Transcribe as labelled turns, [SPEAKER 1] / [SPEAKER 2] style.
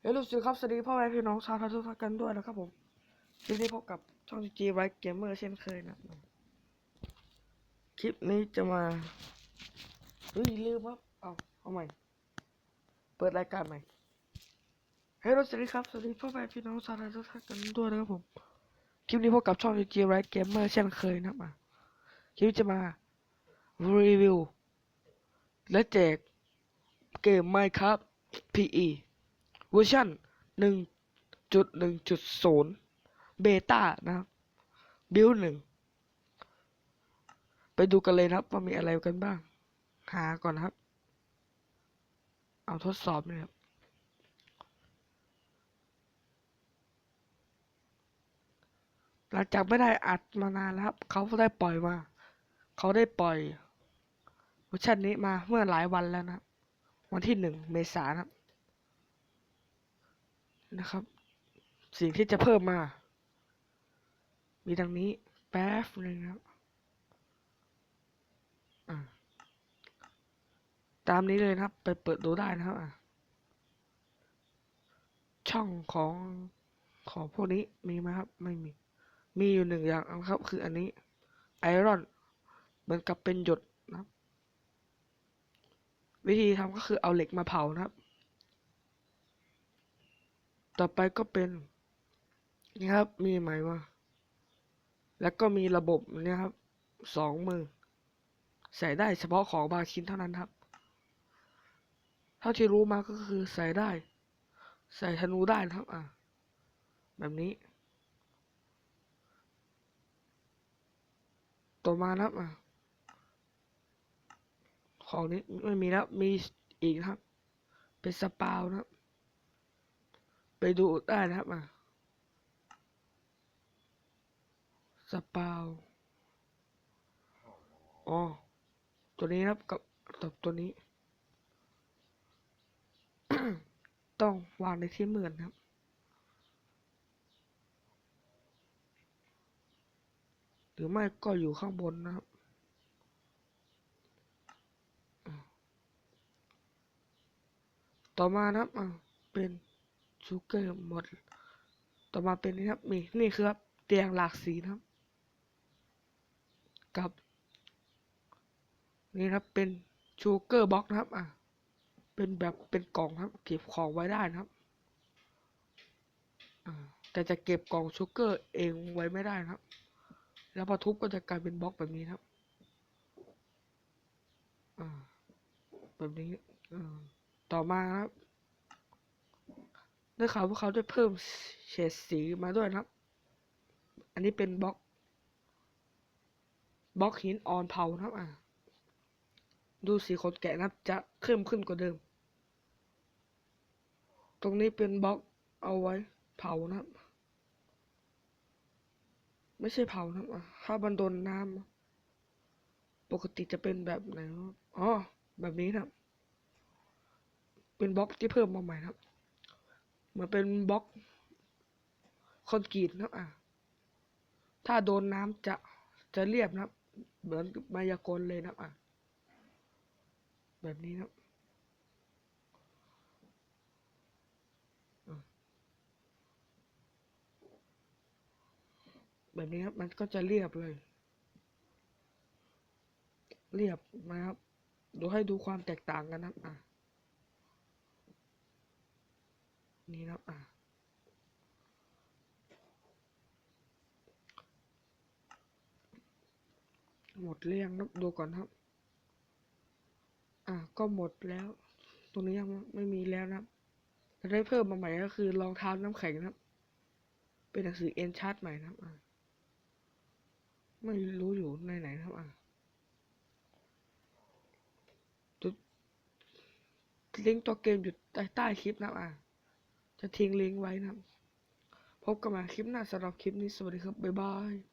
[SPEAKER 1] เฮ้ยลูกศิษย์ครับ สวัสดีพ่อแม่พี่น้องชาวไทยทุกท่านกันด้วยนะครับผมคลิปนี้พบกับช่องจีไรเกมเมอร์เช่นเคยนะ คลิปนี้จะมาเฮ้ยลืมครับ เอาเอาใหม่ เปิดรายการใหม่เฮ้ยลูกศิษย์ครับ สวัสดีพ่อแม่พี่น้องชาวไทยทุกท่านกันด้วยนะครับผม คลิปนี้พบกับช่องจีไรเกมเมอร์เช่นเคยนะครับอะคลิปจะมารีวิวและแจกเกมไมครับ PE เวอร์ชันหนึ่งจุดหนึ่งจุดศูนย์เบต้านะครับ บิลหนึ่ง ไปดูกันเลยนะครับ ว่ามีอะไรกันบ้าง หาก่อนนะครับ เอาทดสอบเลยครับหลังจากไม่ได้อัดมานานแล้วครับ เขาได้ปล่อยมา เขาได้ปล่อยเวอร์ชันนี้มาเมื่อหลายวันแล้วนะ วันที่หนึ่งเมษายนนะครับ นะครับ สิ่งที่จะเพิ่มมา มีดังนี้ แป๊บหนึงนะครับตามนี้เลยนะครับ ไปเปิดดูได้นะครับช่องของของพวกนี้มีไหมครับ ไม่มี มีอยู่หนึ่งอย่างนะครับ คืออันนี้ไอรอนเหมือนกับเป็นหยดนะครับ วิธีทำก็คือเอาเหล็กมาเผานะครับ ต่อไปก็เป็นนี่ครับ มีไหมว่าแล้วก็มีระบบนี่ครับสองมือ ใส่ได้เฉพาะของบางชิ้นเท่านั้นครับ เท่าที่รู้มาก็คือใส่ได้ ใส่ธนูได้นะครับอะแบบนี้ ต่อมานะครับอะของนี้ไม่มีแล้วมีอีกครับ เป็นสปาวนะครับ ไปดูได้นะครับอะสปาวอ๋อ ตัวนี้นะครับกับกับตัวนี้ ต้องวางในที่เหมือนครับ หรือไม่ก็อยู่ข้างบนนะครับต่อมานะครับเป็น ชูเกอร์หมด ต่อมาเป็นนี่ครับมีนี่คือครับเตียงหลากสีนะครับ กับ นี่ครับเป็นชูเกอร์บ็อกนะครับ อะ เป็นแบบเป็นกล่องครับ เก็บของไว้ได้นะครับอ่าแต่จะเก็บกล่องชูเกอร์เองไว้ไม่ได้นะครับ แล้วพอทุบก็จะกลายเป็นบล็อกแบบนี้นะครับอ่าแบบนี้ต่อมาครับ ได้ข่าวว่าเขาได้เพิ่มเฉดสีมาด้วยนะครับ อันนี้เป็นบล็อกบล็อกหินออนเผานะครับอ่าดูสีขนแกะนะครับ จะเข้มขึ้นกว่าเดิม ตรงนี้เป็นบล็อกเอาไว้เผานะครับ ไม่ใช่เผานะครับอะถ้ามันโดนน้ำปกติจะเป็นแบบไหนอ๋อแบบนี้นะครับ เป็นบล็อกที่เพิ่มมาใหม่นะครับ เหมือนเป็นบล็อกคอนกรีตนะครับอะถ้าโดนน้ำจะจะเรียบนะเหมือนมายากลเลยนะครับอะแบบนี้นะแบบนี้ครับ มันก็จะเรียบเลย เรียบนะครับดูให้ดูความแตกต่างกันนะครับอะ นี่นะครับอะหมดเรียงนะดูก่อนครับ อะก็หมดแล้ว ตรงนี้ยังไม่มีแล้วนะจะได้เพิ่มมาใหม่ก็คือรองเท้าน้ำแข็งนะครับเป็นหนังสือเอ็นชาร์ตใหม่นะครับอะไม่รู้อยู่ในไหนนะครับอะจุดลิงก์ตัวเกมอยู่ใต้ใต้คลิปนะครับอะ จะทิ้งลิงก์ไว้นะพบกันใหม่คลิปหน้าสำหรับคลิปนี้สวัสดีครับ บ๊ายบาย